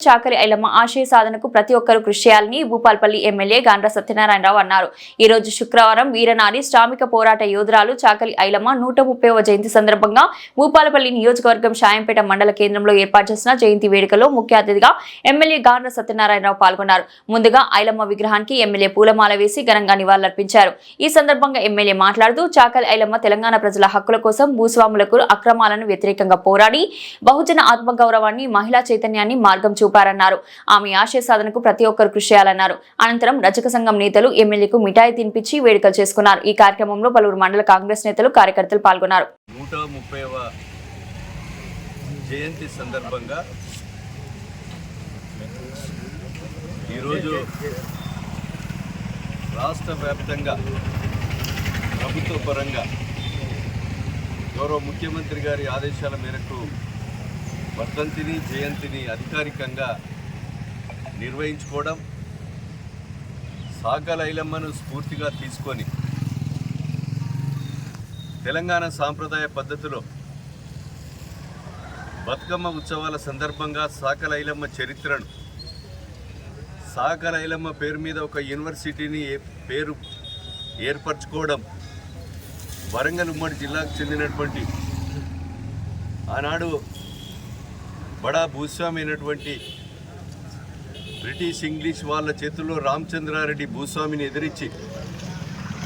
చాకలి ఐలమ్మ ఆశయ సాధనకు ప్రతి ఒక్కరూ కృషి చేయాలని భూపాల్పల్లి ఎమ్మెల్యే గాండ్ర సత్యనారాయణరావు అన్నారు. ఈ రోజు శుక్రవారం వీరనారి శ్రామిక పోరాట యోధురాలు చాకలి ఐలమ్మ నూట ముప్పైవ జయంతి సందర్భంగా భూపాలపల్లి నియోజకవర్గం షాయంపేట మండల కేంద్రంలో ఏర్పాటు చేసిన జయంతి వేడుకలో ముఖ్య అతిథిగా ఎమ్మెల్యే గాండ్ర సత్యనారాయణరావు పాల్గొన్నారు. ముందుగా ఐలమ్మ విగ్రహానికి ఎమ్మెల్యే పూలమాల వేసి ఘనంగా నివాళులర్పించారు. ఈ సందర్భంగా ఎమ్మెల్యే మాట్లాడుతూ చాకలి ఐలమ్మ తెలంగాణ ప్రజల హక్కుల కోసం భూస్వాములకు అక్రమాలను వ్యతిరేకంగా పోరాడి బహుజన ఆత్మగౌరవాన్ని మహిళా చైతన్యాన్ని మార్గం చూపారన్నారు. ఆమె ఆశయ సాధనకు ప్రతి ఒక్కరు కృషి చేయాలన్నారు. అనంతరం రజక సంఘం నేతలు ఎమ్మెల్యేకు మిఠాయి తినిపించి వేడుకలు చేసుకున్నారు. ఈ కార్యక్రమంలో పలువురు మండల కాంగ్రెస్ నేతలు కార్యకర్తలు పాల్గొన్నారు. జయంతి సందర్భంగా ఈరోజు రాష్ట్ర వ్యాప్తంగా ప్రభుత్వ పరంగా గౌరవ ముఖ్యమంత్రి గారి ఆదేశాల మేరకు వర్ధంతిని జయంతిని అధికారికంగా నిర్వహించుకోవడం సాగలైలమ్మను స్ఫూర్తిగా తీసుకొని తెలంగాణ సాంప్రదాయ పద్ధతిలో బతుకమ్మ ఉత్సవాల సందర్భంగా సాకలైలమ్మ చరిత్రను సాకలైలమ్మ పేరు మీద ఒక యూనివర్సిటీని ఏ- పేరు ఏర్పరచుకోవడం వరంగల్ ఉమ్మడి జిల్లాకు చెందినటువంటి ఆనాడు బడా భూస్వామి అయినటువంటి బ్రిటిష్ ఇంగ్లీష్ వాళ్ళ చేతుల్లో రామచంద్రారెడ్డి భూస్వామిని ఎదిరించి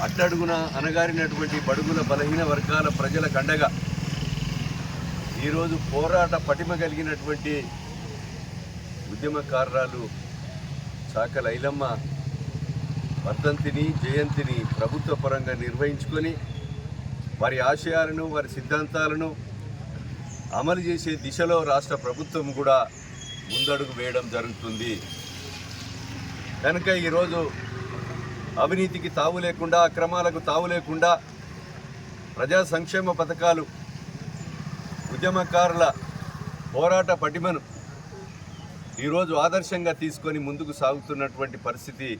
అట్టడుగున అనగారినటువంటి బడుగుల బలహీన వర్గాల ప్రజల కండగా ఈరోజు పోరాట పటిమ కలిగినటువంటి ఉద్యమకారురాలు చాక లైలమ్మ వర్ధంతిని జయంతిని ప్రభుత్వ పరంగా నిర్వహించుకొని వారి ఆశయాలను వారి సిద్ధాంతాలను అమలు చేసే దిశలో రాష్ట్ర ప్రభుత్వం కూడా ముందడుగు వేయడం జరుగుతుంది. కనుక ఈరోజు అవినీతికి తావు లేకుండా అక్రమాలకు తావు లేకుండా ప్రజా సంక్షేమ పథకాలు ఉద్యమకారుల పోరాట పటిమను ఈరోజు ఆదర్శంగా తీసుకొని ముందుకు సాగుతున్నటువంటి పరిస్థితి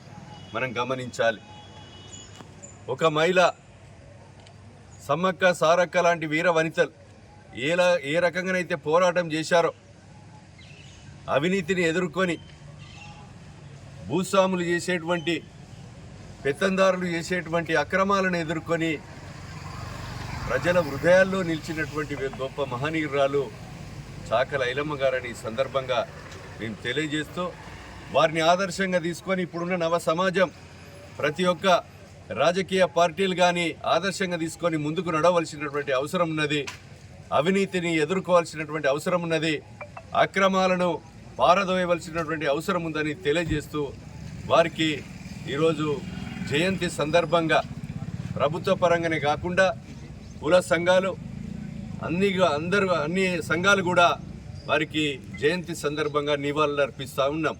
మనం గమనించాలి. ఒక మహిళ సమ్మక్క సారక్క లాంటి వీర వనితలు ఏలా ఏ రకంగానైతే పోరాటం చేశారో అవినీతిని ఎదుర్కొని భూస్వాములు చేసేటువంటి పెత్తందారులు చేసేటువంటి అక్రమాలను ఎదుర్కొని ప్రజల హృదయాల్లో నిలిచినటువంటి గొప్ప మహనీయురాలు చాకల ఐలమ్మ గారని ఈ సందర్భంగా మేము తెలియజేస్తూ వారిని ఆదర్శంగా తీసుకొని ఇప్పుడున్న నవ సమాజం ప్రతి ఒక్క రాజకీయ పార్టీలు కానీ ఆదర్శంగా తీసుకొని ముందుకు నడవలసినటువంటి అవసరం ఉన్నది. అవినీతిని ఎదుర్కోవాల్సినటువంటి అవసరం ఉన్నది. అక్రమాలను పారదోయవలసినటువంటి అవసరం ఉందని తెలియజేస్తూ వారికి ఈరోజు జయంతి సందర్భంగా ప్రభుత్వ పరంగానే కాకుండా కుల సంఘాలు అన్ని అందరూ అన్ని సంఘాలు కూడా వారికి జయంతి సందర్భంగా నివాళులు అర్పిస్తూ ఉన్నాం.